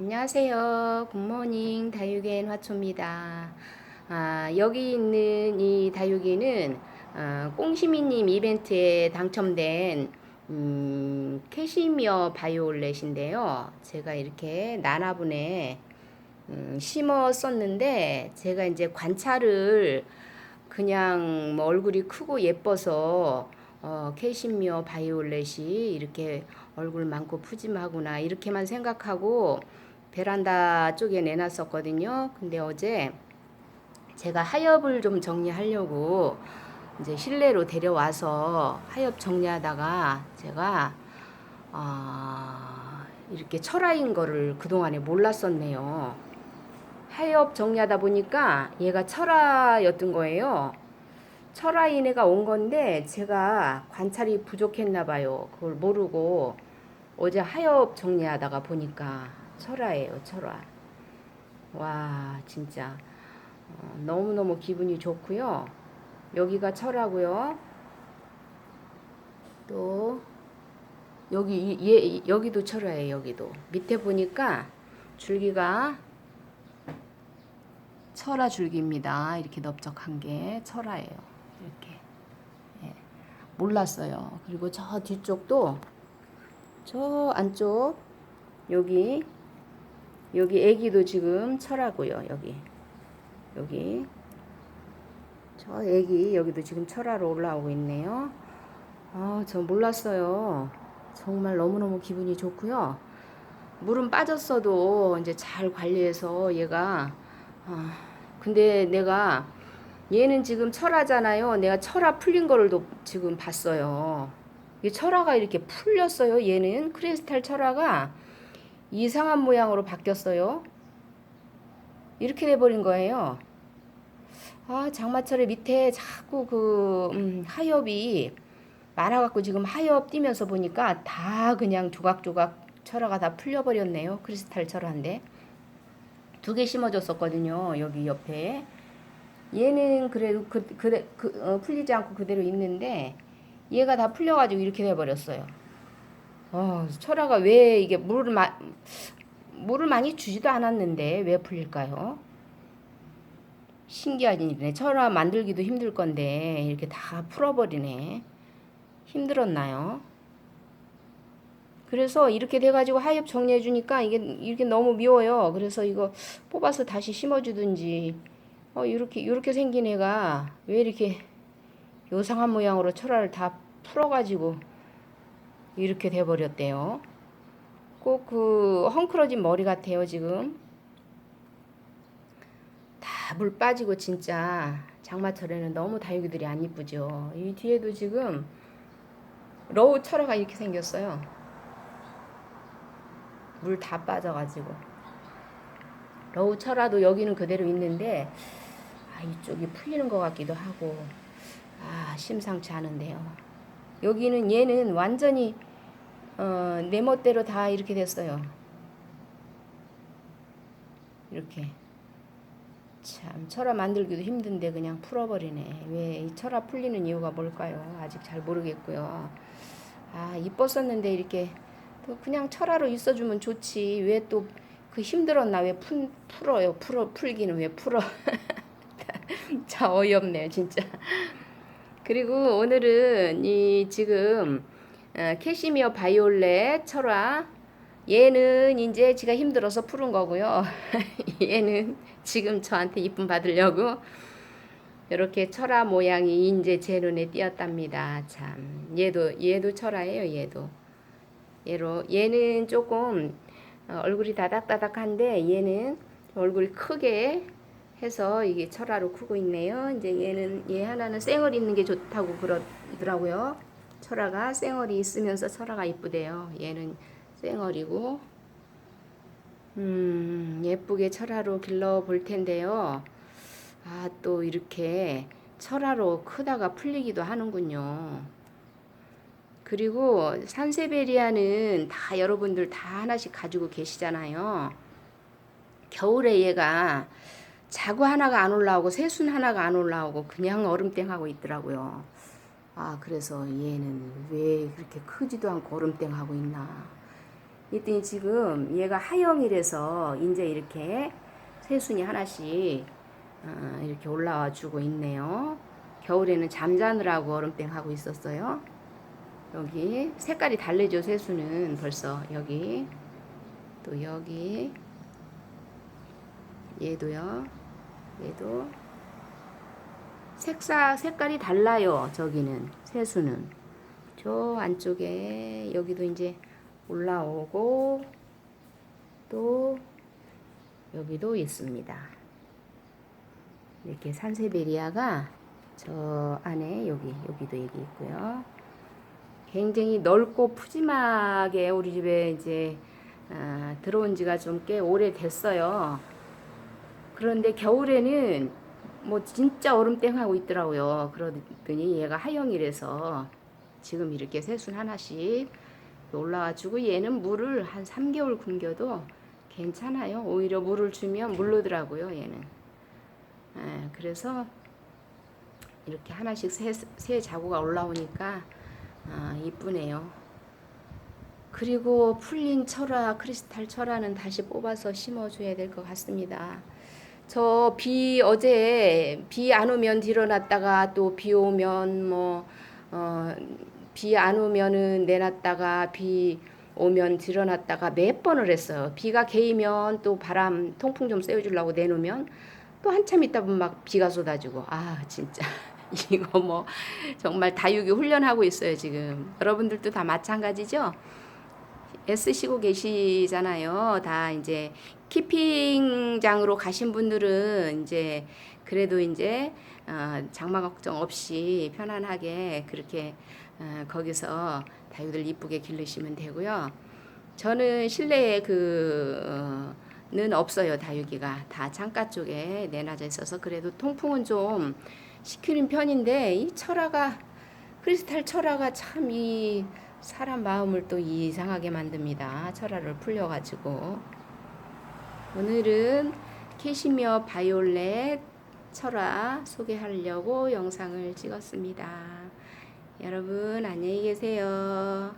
안녕하세요. 굿모닝 다육엔 화초입니다. 아, 여기 있는 이 다육이는 아, 꽁시미님 이벤트에 당첨된 음, 캐시미어 바이올렛인데요. 제가 이렇게 나나분에 음, 심었었는데 제가 이제 관찰을 그냥 뭐 얼굴이 크고 예뻐서 어, 캐시미어 바이올렛이 이렇게 얼굴 많고 푸짐하구나 이렇게만 생각하고 베란다 쪽에 내놨었거든요. 근데 어제 제가 하엽을 좀 정리하려고 이제 실내로 데려와서 하엽 정리하다가 제가 아 이렇게 철화인 거를 그동안에 몰랐었네요. 하엽 정리하다 보니까 얘가 철화였던 거예요. 철화인 애가 온 건데 제가 관찰이 부족했나 봐요. 그걸 모르고 어제 하엽 정리하다가 보니까 철화예요, 철화. 와, 진짜 어, 너무너무 기분이 좋고요. 여기가 철화고요. 또 여기 이- 얘 여기도 철화예요, 여기도. 밑에 보니까 줄기가 철화 줄기입니다. 이렇게 넓적한 게 철화예요. 이렇게. 예. 몰랐어요. 그리고 저 뒤쪽도 저 안쪽 여기 여기 애기도 지금 철하고요. 여기 여기 저 애기 여기도 지금 철하로 올라오고 있네요. 아, 저 몰랐어요. 정말 너무너무 기분이 좋고요. 물은 빠졌어도 이제 잘 관리해서 얘가 아, 근데 내가 얘는 지금 철화잖아요. 내가 철화 풀린 거를 도 지금 봤어요. 이 철화가 이렇게 풀렸어요. 얘는 크리스탈 철화가 이상한 모양으로 바뀌었어요. 이렇게 돼버린 거예요. 아, 장마철에 밑에 자꾸 그, 음, 하엽이 많아갖고 지금 하엽 뛰면서 보니까 다 그냥 조각조각 철화가 다 풀려버렸네요. 크리스탈 철화인데. 두 개 심어줬었거든요. 여기 옆에. 얘는 그래도 그, 그래, 그, 어, 풀리지 않고 그대로 있는데, 얘가 다 풀려가지고 이렇게 돼버렸어요. 어, 철화가 왜 이게 물을 마, 물을 많이 주지도 않았는데 왜 풀릴까요? 신기한 일이네. 철화 만들기도 힘들 건데 이렇게 다 풀어버리네. 힘들었나요? 그래서 이렇게 돼가지고 하엽 정리해 주니까 이게 이렇게 너무 미워요. 그래서 이거 뽑아서 다시 심어주든지 어 이렇게 이렇게 생긴 애가 왜 이렇게 요상한 모양으로 철화를 다 풀어가지고 이렇게 돼버렸대요. 꼭 그 헝클어진 머리 같아요 지금. 다 물 빠지고 진짜 장마철에는 너무 다육이들이 안 이쁘죠. 이 뒤에도 지금 러우 철화가 이렇게 생겼어요. 물 다 빠져가지고. 러우 철화도 여기는 그대로 있는데 아 이쪽이 풀리는 것 같기도 하고 아 심상치 않은데요. 여기는 얘는 완전히 어, 내 멋대로 다 이렇게 됐어요. 이렇게 참 철화 만들기도 힘든데 그냥 풀어버리네. 왜 이 철화 풀리는 이유가 뭘까요? 아직 잘 모르겠고요. 아 이뻤었는데 이렇게 또 그냥 철화로 있어주면 좋지. 왜 또 그 힘들었나? 왜 풀, 풀어요? 풀어 풀기는 왜 풀어? 자 어이없네요 진짜. 그리고 오늘은 이 지금 어, 캐시미어 바이올렛 철화 얘는 이제 지가 힘들어서 푸른 거고요. 얘는 지금 저한테 이쁨 받으려고 이렇게 철화 모양이 이제 제 눈에 띄었답니다. 참 얘도 얘도 철화예요. 얘도 얘로 얘는 조금 어, 얼굴이 다닥다닥한데 얘는 얼굴이 크게 해서 이게 철화로 크고 있네요. 이제 얘는 얘 하나는 쌩얼 있는 게 좋다고 그러더라고요. 철화가 쌩얼이 있으면서 철화가 이쁘대요. 얘는 쌩얼이고 음 예쁘게 철화로 길러 볼 텐데요. 아 또 이렇게 철화로 크다가 풀리기도 하는군요. 그리고 산세베리아는 다 여러분들 다 하나씩 가지고 계시잖아요. 겨울에 얘가 자구 하나가 안 올라오고 새순 하나가 안 올라오고 그냥 얼음땡 하고 있더라고요. 아 그래서 얘는 왜 그렇게 크지도 않고 얼음땡 하고 있나. 이랬더니 지금 얘가 하영이라서 이제 이렇게 새순이 하나씩 어, 이렇게 올라와 주고 있네요. 겨울에는 잠자느라고 얼음땡 하고 있었어요. 여기 색깔이 달래죠 새순은 벌써 여기 또 여기 얘도요 얘도 색사 색깔이 달라요 저기는. 새순은 저 안쪽에 여기도 이제 올라오고 또 여기도 있습니다. 이렇게 산세베리아가 저 안에 여기 여기도 여기 있고요. 굉장히 넓고 푸짐하게 우리 집에 이제 아, 들어온 지가 좀 꽤 오래 됐어요. 그런데 겨울에는 뭐 진짜 얼음땡 하고 있더라고요. 그러더니 얘가 하영이라서 지금 이렇게 새순 하나씩 올라와주고 얘는 물을 한 3개월 굶겨도 괜찮아요. 오히려 물을 주면 물르더라고요. 얘는. 예, 그래서 이렇게 하나씩 새, 새 자구가 올라오니까 아, 이쁘네요. 그리고 풀린 철화, 크리스탈 철화는 다시 뽑아서 심어줘야 될 것 같습니다. 저 비 어제 비 안 오면 들여놨다가 또 비 오면 뭐 어, 비 안 오면은 내놨다가 비 오면 들여놨다가 몇 번을 했어요. 비가 개이면 또 바람 통풍 좀 쐬어주려고 내놓으면 또 한참 있다 보면 막 비가 쏟아지고. 아 진짜. 이거 뭐 정말 다육이 훈련하고 있어요 지금. 여러분들도 다 마찬가지죠 애쓰시고 계시잖아요. 다 이제 키핑장으로 가신 분들은 이제 그래도 이제 어, 장마 걱정 없이 편안하게 그렇게 어, 거기서 다육들 이쁘게 기르시면 되고요. 저는 실내에 그 어, 는 없어요 다육이가. 다 창가 쪽에 내놔져 있어서 그래도 통풍은 좀 시키는 편인데 이 철화가 크리스탈 철화가 참이 사람 마음을 또 이상하게 만듭니다. 철화를 풀려가지고. 오늘은 캐시미어 바이올렛 철화 소개하려고 영상을 찍었습니다. 여러분 안녕히 계세요